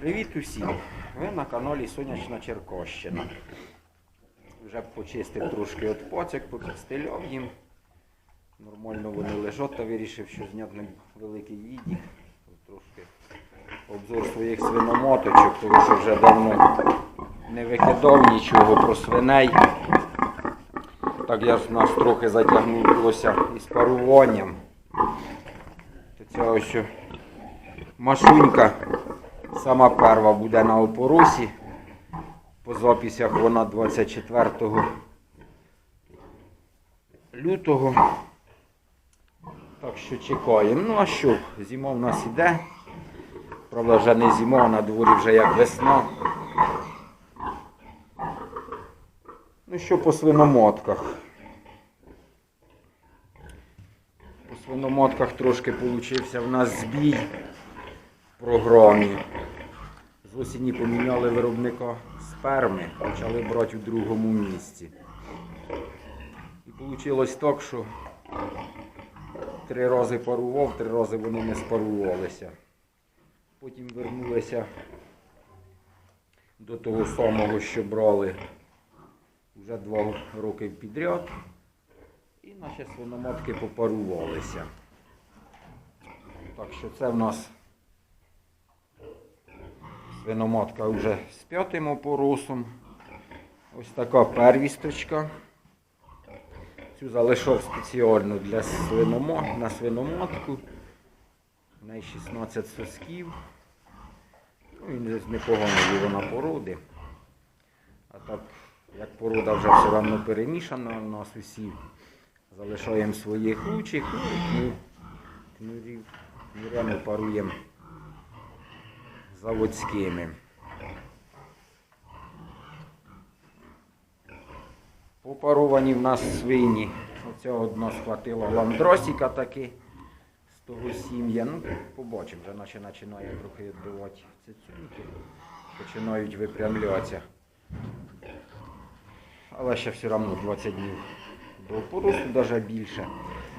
Привіт усім! Ви на каналі Сонячна Черкощина. Вже почистив трошки від поцяк, попідстильов їм. Нормально вони лежать та вирішив, що зняти великий відік. Трошки обзор своїх свиномоточок, тому що вже давно не викидав нічого про свиней. Так я ж нас трохи затягнулося із паруванням. Ця ось машунька сама перша буде на опоросі. По записях вона 24 лютого. Так що чекаємо. Ну а що, зима в нас іде. Правда, вже не зима, на дворі вже як весна. Ну що по свиномотках? По свиномотках трошки получився в нас збій програмі. З осені поміняли виробника сперми, почали брати у другому місці. І вийшло так, що три рази парував, три рази вони не спарувалися. Потім вернулися до того самого, що брали вже два роки підряд. І наші свиноматки попарувалися. Так що це в нас свиноматка вже з п'ятим опоросом. Ось така первісточка. Цю залишав спеціально для свиномо... на свиноматку. В неї 16 сосків. Ну і не- непоганої вона породи. А так, як порода вже все одно перемішана у нас усі. Залишаємо своїх лучих, ну кнурів, кнурями паруємо заводськими. Попаровані в нас свині. Оця одна схватила ландросіка таки з того сім'я. Ну, побачимо, вже наче починає трохи відбивати цицюньки. Починають випрямлятися. Але ще все одно 20 днів до поросту, навіть більше.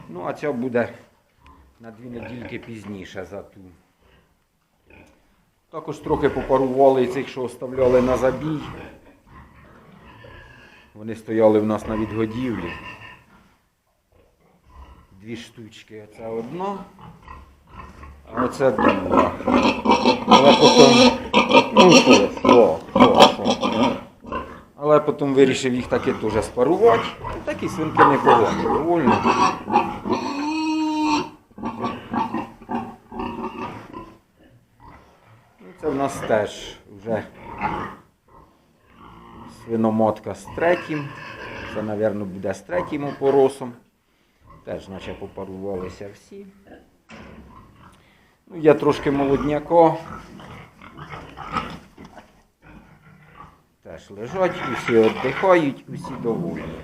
Ну, а ця буде на дві недільки пізніше за ту. Також трохи попарували цих, що оставляли на забій. Вони стояли в нас на відгодівлі. Дві штучки. Оце одна, а оце друга. Але потім. Але потім вирішив їх таки теж спарувати. Такі свинки непогані, довольно. Ну, Це в нас теж вже свиномотка з третім. Це, мабуть, буде з третім опоросом. Теж наче попарувалися всі. Ну, я трошки молодняко. Теж лежать, усі віддихають, усі довольні.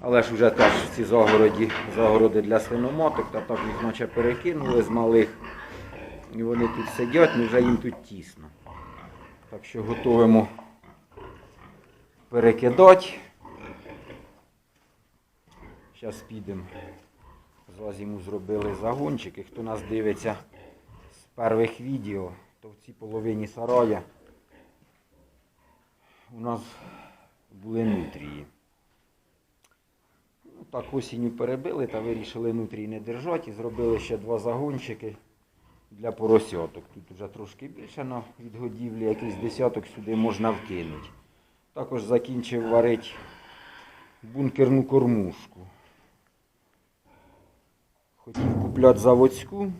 Але ж вже теж ці загороді, загороди для свиномоток, та так їх наче перекинули з малих. І вони тут сидять, ну вже їм тут тісно. Так що готуємо перекидати. Зараз підемо. За зиму зробили загончики. Хто нас дивиться з перших відео, то в цій половині сарая у нас були нутрії. Ну, так осінню перебили та вирішили нутрії не держати і зробили ще два загончики для поросяток. Тут вже трошки більше на відгодівлі, якийсь десяток сюди можна вкинути. Також закінчив варити бункерну кормушку. Хотів купляти заводську,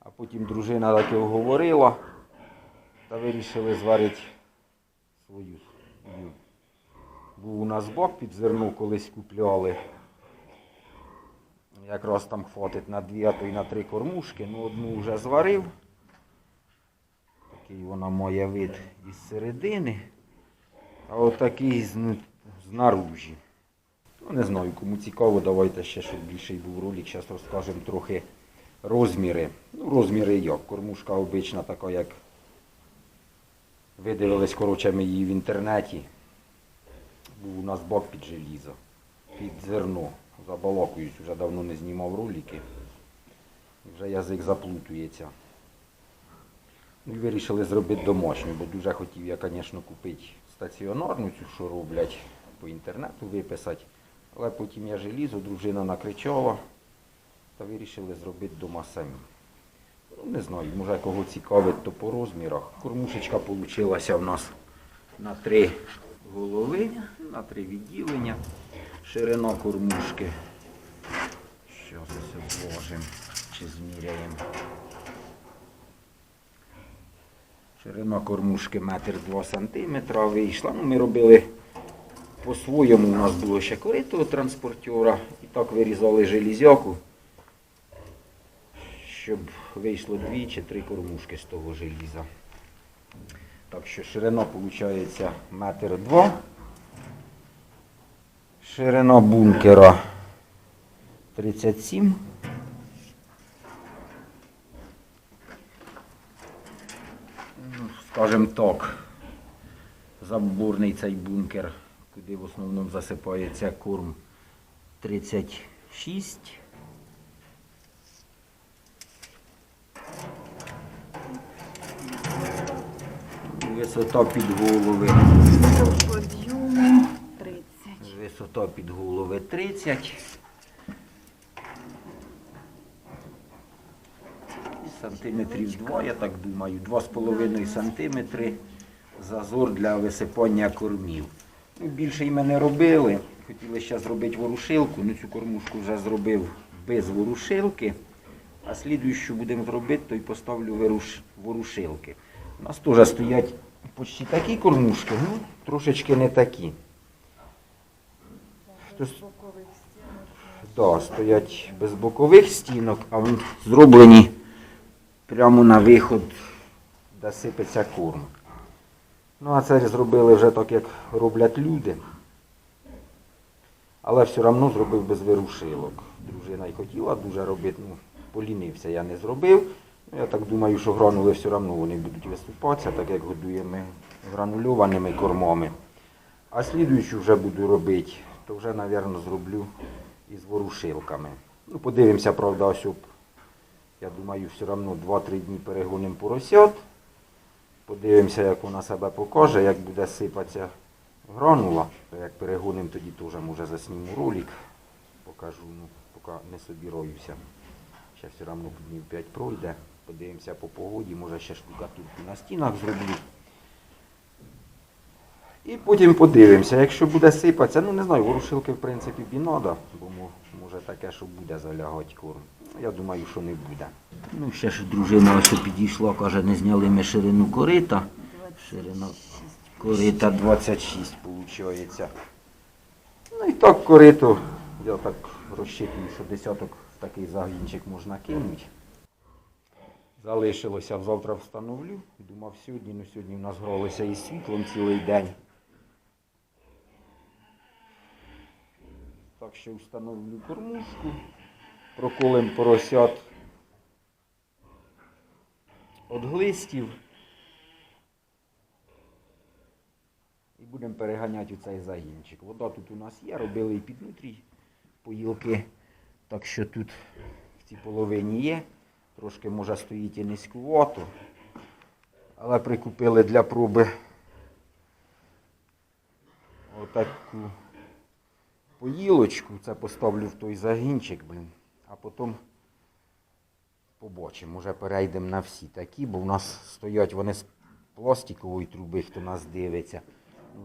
а потім дружина таки оговорила та вирішили зварити свою. Був у нас бок під зерно колись купляли. Якраз там хватить на дві, а то й на три кормушки. Ну одну вже зварив. Такий вона має вид із середини. А отакий з, знаружі. Ну не знаю, кому цікаво, давайте ще, щоб більший був ролик. Зараз розкажемо трохи розміри. Ну, розміри як. Кормушка обична така, як видивились, коротше, ми її в інтернеті. Був у нас бок під желізо, під зерно. Забалакуюсь, вже давно не знімав ролики. Вже язик заплутується. І вирішили зробити домашню, бо дуже хотів я, звісно, купити стаціонарну цю, що роблять, по інтернету виписати. Але потім я желізо, дружина накричала та вирішили зробити вдома самі. Ну, не знаю, може кого цікавить, то по розмірах. Кормушечка вийшла в нас на три голови, на три відділення. Ширина кормушки. Зараз ось обложимо чи зміряємо. Ширина кормушки метр два сантиметра вийшла. Ну, ми робили по-своєму. У нас було ще корито транспортера. І так вирізали железяку, щоб вийшло дві чи три кормушки з того желіза. Так що ширина виходить метр два. Ширина бункера 37. Ну, Скажем так, заборний цей бункер, куди в основному засипається корм 36. Висота під голови. Подйому 30. Висота під голови 30. Сантиметрів 2, я так думаю, 2,5 сантиметри зазор для висипання кормів. Ну, більше й ми не робили. Хотіли ще зробити ворушилку, ну цю кормушку вже зробив без ворушилки. А слідуючу будемо робити, то й поставлю ворушилки. У нас теж стоять почти такі кормушки, ну трошечки не такі. Тож, да, стоять без бокових стінок, а вони зроблені прямо на виход, де сипеться корм. Ну, а це зробили вже так, як роблять люди. Але все одно зробив без вирушилок. Дружина й хотіла дуже робити, ну, полінився, я не зробив. Ну, я так думаю, що гранули все одно вони будуть виступатися, так як годуємо гранульованими кормами. А слідуючу вже буду робити, то вже, мабуть, зроблю із ворушилками. Ну, подивимося, правда, ось я думаю, все одно 2-3 дні перегонимо поросят. Подивимося, як вона себе покаже, як буде сипатися гранула. Як перегонимо, тоді теж може засніму ролик. Покажу, ну, поки не собіраюся. Ще все одно днів 5 пройде. Подивимося по погоді, може ще штукатурку на стінах зроблю. І потім подивимося, якщо буде сипатися, ну не знаю, ворушилки в принципі бі надо, бо може таке, що буде залягати корм. Я думаю, що не буде. Ну, ще ж дружина ось підійшла, каже, не зняли ми ширину корита. Ширина корита 26 виходить. Ну і так корито, я так розчитую, що десяток в такий загінчик можна кинути. Залишилося, завтра встановлю. Думав сьогодні, ну сьогодні в нас гралося із світлом цілий день. Так що встановлю кормушку, проколем поросят від глистів. І будемо переганяти у цей загінчик. Вода тут у нас є, робили і під нутрій поїлки. Так що тут в цій половині є. Трошки може стоїть і низькувато. Але прикупили для проби отаку поїлочку. Це поставлю в той загінчик, блін. А потім побачимо. Може перейдемо на всі такі, бо в нас стоять вони з пластикової труби, хто нас дивиться.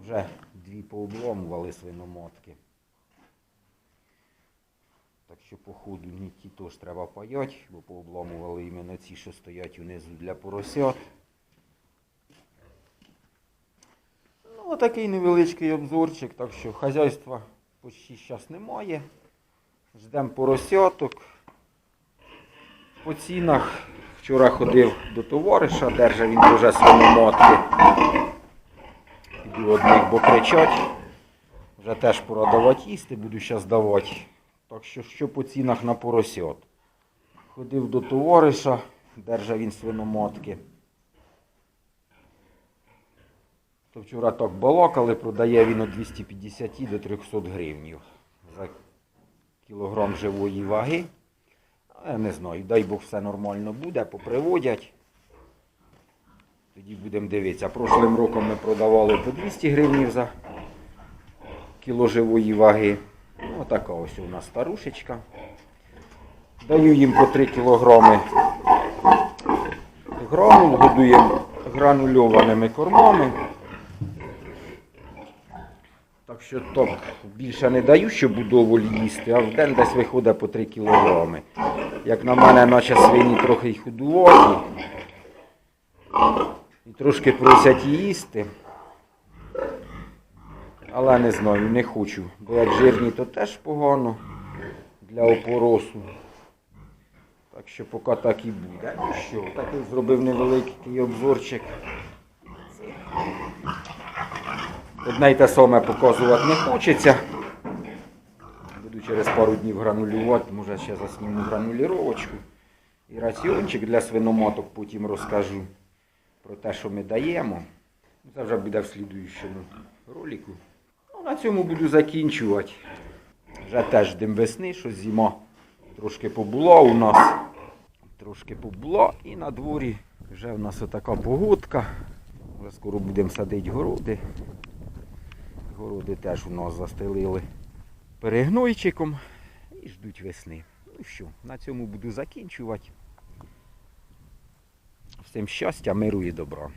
Вже дві пообломували свиномотки. Так що, по ходу ні ті теж треба паять, бо пообломували іменно ці, що стоять унизу для поросят. Ну, отакий невеличкий обзорчик, так що хазяйства почти зараз немає. Ждемо поросяток. По цінах вчора ходив до товариша, держав він дуже свиномотки. Піду одних, бо кричать. Вже теж пора давати їсти, буду зараз давати. Так що, що по цінах на поросят. Ходив до товариша, держав він свиномотки. То вчора так балакали, продає він від 250 до 300 гривнів за кілограм живої ваги. Я не знаю, дай Бог все нормально буде, поприводять. Тоді будемо дивитися. Прошлим роком ми продавали по 200 гривнів за кіло живої ваги. Ну, отака ось у нас старушечка. Даю їм по 3 кілограми гранул, годуємо гранульованими кормами. Так що так, більше не даю, щоб удоволі їсти, а в день десь виходить по 3 кілограми. Як на мене, наче свині трохи й худуваті. І трошки просять їсти. Але не знаю, не хочу. Бо як жирні, то теж погано для опоросу. Так що поки так і буде. Ну що, такий зробив невеликий обзорчик. Одне й те саме показувати не хочеться. Буду через пару днів гранулювати, може ще засніму грануліровочку. І раціончик для свиноматок потім розкажу про те, що ми даємо. Це вже буде в слідуючому ролику. Ну, на цьому буду закінчувати. Вже теж дим весни, що зима трошки побула у нас. Трошки побула і на дворі вже в нас отака погодка. Скоро будемо садити городи. Городи теж у нас застелили перегнойчиком і ждуть весни. Ну що, на цьому буду закінчувати. Всім щастя, миру і добра.